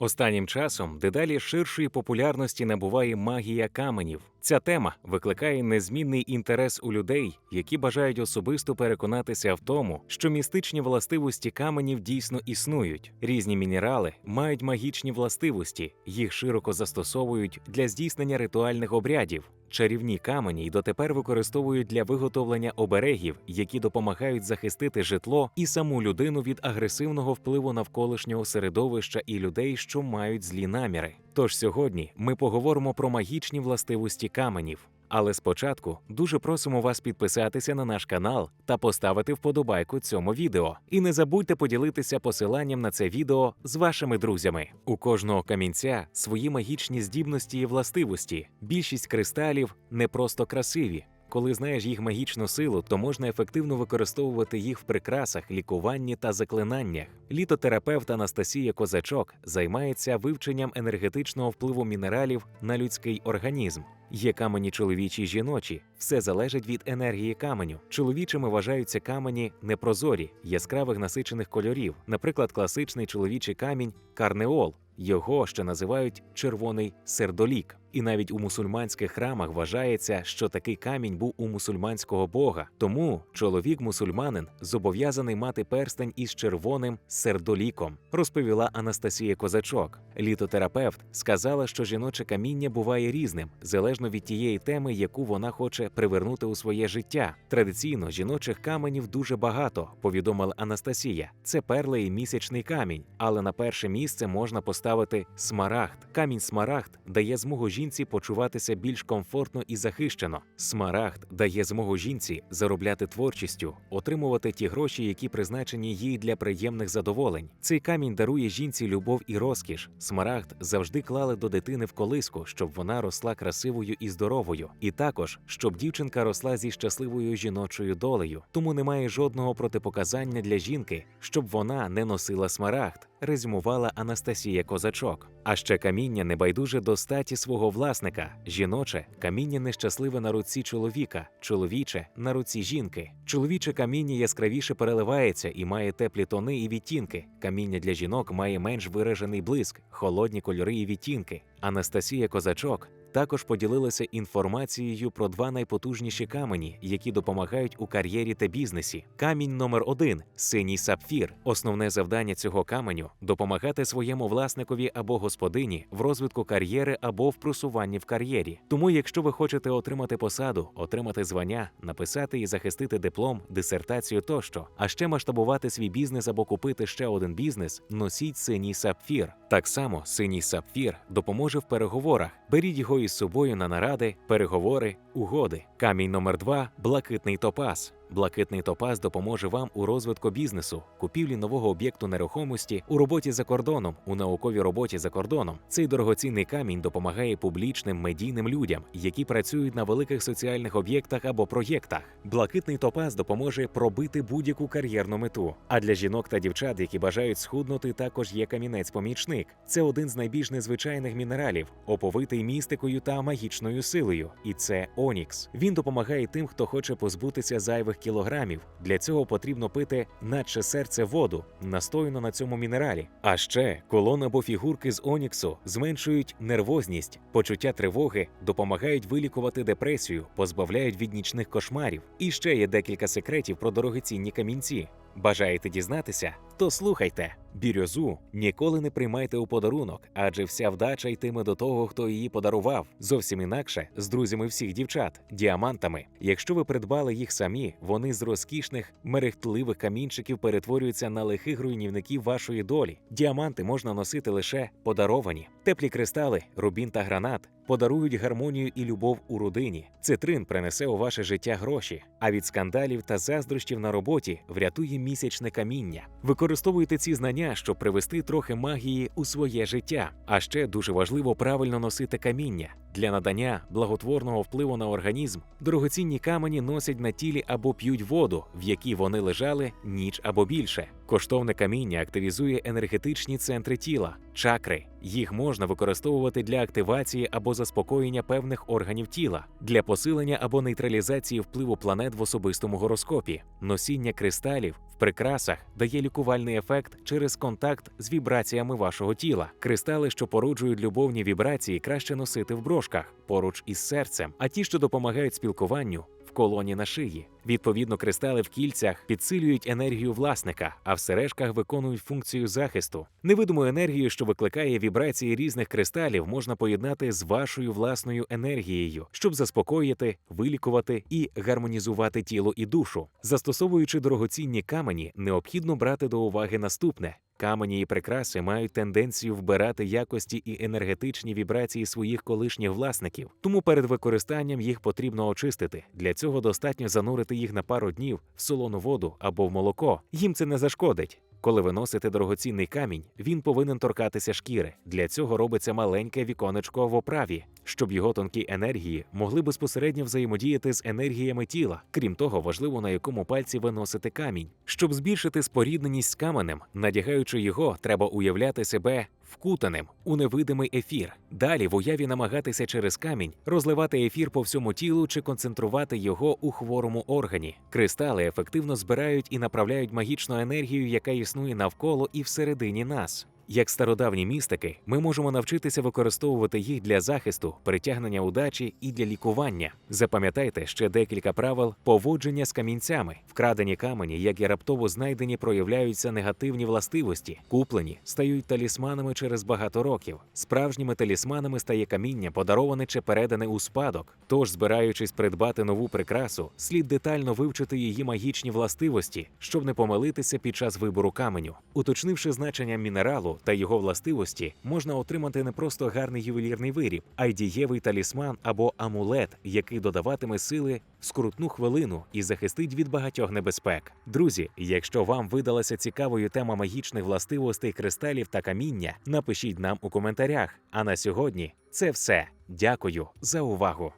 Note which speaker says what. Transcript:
Speaker 1: Останнім часом дедалі ширшої популярності набуває магія каменів. Ця тема викликає незмінний інтерес у людей, які бажають особисто переконатися в тому, що містичні властивості каменів дійсно існують. Різні мінерали мають магічні властивості, їх широко застосовують для здійснення ритуальних обрядів. Чарівні камені й дотепер використовують для виготовлення оберегів, які допомагають захистити житло і саму людину від агресивного впливу навколишнього середовища і людей, що мають злі наміри. Тож сьогодні ми поговоримо про магічні властивості каменів. Але спочатку дуже просимо вас підписатися на наш канал та поставити вподобайку цьому відео. І не забудьте поділитися посиланням на це відео з вашими друзями. У кожного камінця свої магічні здібності і властивості. Більшість кристалів не просто красиві. Коли знаєш їх магічну силу, то можна ефективно використовувати їх в прикрасах, лікуванні та заклинаннях. Літотерапевт Анастасія Козачок займається вивченням енергетичного впливу мінералів на людський організм. Є камені чоловічі й жіночі. Все залежить від енергії каменю. Чоловічими вважаються камені непрозорі, яскравих насичених кольорів, наприклад, класичний чоловічий камінь карнеол. Його ще називають червоний сердолік. І навіть у мусульманських храмах вважається, що такий камінь був у мусульманського бога. Тому чоловік-мусульманин зобов'язаний мати перстень із червоним сердоліком, розповіла Анастасія Козачок. Літотерапевт сказала, що жіноче каміння буває різним, залежно від тієї теми, яку вона хоче привернути у своє життя. Традиційно жіночих каменів дуже багато, повідомила Анастасія. Це перли і місячний камінь, але на перше місце можна поставити смарагд. Камінь смарагд дає змогу жінці почуватися більш комфортно і захищено. Смарагд дає змогу жінці заробляти творчістю, отримувати ті гроші, які призначені їй для приємних задоволень. Цей камінь дарує жінці любов і розкіш. Смарагд завжди клали до дитини в колиску, щоб вона росла красивою і здоровою, і також щоб дівчинка росла зі щасливою жіночою долею. Тому немає жодного протипоказання для жінки, щоб вона не носила смарагд. Резюмувала Анастасія Козачок. А ще каміння небайдуже до статі свого власника. Жіноче каміння нещасливе на руці чоловіка, чоловіче на руці жінки. Чоловіче каміння яскравіше переливається і має теплі тони і відтінки. Каміння для жінок має менш виражений блиск, холодні кольори і відтінки. Анастасія Козачок також поділилася інформацією про два найпотужніші камені, які допомагають у кар'єрі та бізнесі. Камінь номер один синій сапфір. Основне завдання цього каменю допомагати своєму власникові або господині в розвитку кар'єри або в просуванні в кар'єрі. Тому, якщо ви хочете отримати посаду, отримати звання, написати і захистити диплом, дисертацію тощо, а ще масштабувати свій бізнес або купити ще один бізнес, носіть синій сапфір. Так само синій сапфір допоможе в переговорах. Беріть його із собою на наради, переговори, угоди. Камінь номер два блакитний топаз. Блакитний топаз допоможе вам у розвитку бізнесу, купівлі нового об'єкту нерухомості, у роботі за кордоном, у науковій роботі за кордоном. Цей дорогоцінний камінь допомагає публічним медійним людям, які працюють на великих соціальних об'єктах або проєктах. Блакитний топаз допоможе пробити будь-яку кар'єрну мету. А для жінок та дівчат, які бажають схуднути, також є камінець-помічник. Це один з найбільш незвичайних мінералів, оповитий містикою та магічною силою. І це онікс. Він допомагає тим, хто хоче позбутися зайвих кілограмів. Для цього потрібно пити, наче серце воду, настояно на цьому мінералі. А ще колон або фігурки з оніксу зменшують нервозність, почуття тривоги, допомагають вилікувати депресію, позбавляють від нічних кошмарів. І ще є декілька секретів про дорогоцінні камінці. Бажаєте дізнатися? То слухайте. Бірюзу ніколи не приймайте у подарунок, адже вся вдача йтиме до того, хто її подарував. Зовсім інакше з друзями всіх дівчат, діамантами. Якщо ви придбали їх самі, вони з розкішних мерехтливих камінчиків перетворюються на лихих руйнівників вашої долі. Діаманти можна носити лише подаровані. Теплі кристали, рубін та гранат подарують гармонію і любов у родині. Цитрин принесе у ваше життя гроші, а від скандалів та заздрощів на роботі врятує місячне каміння. Використовуйте ці знання, щоб привести трохи магії у своє життя. А ще дуже важливо правильно носити каміння. Для надання благотворного впливу на організм дорогоцінні камені носять на тілі або п'ють воду, в якій вони лежали ніч або більше. Коштовне каміння активізує енергетичні центри тіла, чакри. Їх можна використовувати для активації або заспокоєння певних органів тіла, для посилення або нейтралізації впливу планет в особистому гороскопі. Носіння кристалів в прикрасах дає лікувальний ефект через контакт з вібраціями вашого тіла. Кристали, що породжують любовні вібрації, краще носити в брошках поруч із серцем, а ті, що допомагають спілкуванню. В колоні на шиї. Відповідно, кристали в кільцях підсилюють енергію власника, а в сережках виконують функцію захисту. Невидиму енергію, що викликає вібрації різних кристалів, можна поєднати з вашою власною енергією, щоб заспокоїти, вилікувати і гармонізувати тіло і душу. Застосовуючи дорогоцінні камені, необхідно брати до уваги наступне. Камені і прикраси мають тенденцію вбирати якості і енергетичні вібрації своїх колишніх власників, тому перед використанням їх потрібно очистити. Для цього достатньо занурити їх на пару днів в солону воду або в молоко. Їм це не зашкодить. Коли ви носите дорогоцінний камінь, він повинен торкатися шкіри. Для цього робиться маленьке віконечко в оправі, щоб його тонкі енергії могли безпосередньо взаємодіяти з енергіями тіла. Крім того, важливо на якому пальці ви носите камінь. Щоб збільшити спорідненість з каменем, надягаючи його, треба уявляти себе вкутаним у невидимий ефір. Далі в уяві намагатися через камінь розливати ефір по всьому тілу чи концентрувати його у хворому органі. Кристали ефективно збирають і направляють магічну енергію, яка існує навколо і всередині нас. Як стародавні містики, ми можемо навчитися використовувати їх для захисту, притягнення удачі і для лікування. Запам'ятайте ще декілька правил поводження з камінцями. Вкрадені камені, як і раптово знайдені, проявляються негативні властивості. Куплені стають талісманами через багато років. Справжніми талісманами стає каміння, подароване чи передане у спадок. Тож, збираючись придбати нову прикрасу, слід детально вивчити її магічні властивості, щоб не помилитися під час вибору каменю. Уточнивши значення мінералу та його властивості, можна отримати не просто гарний ювелірний виріб, а й дієвий талісман або амулет, який додаватиме сили в скрутну хвилину і захистить від багатьох небезпек. Друзі, якщо вам видалася цікавою тема магічних властивостей кристалів та каміння, напишіть нам у коментарях. А на сьогодні це все. Дякую за увагу.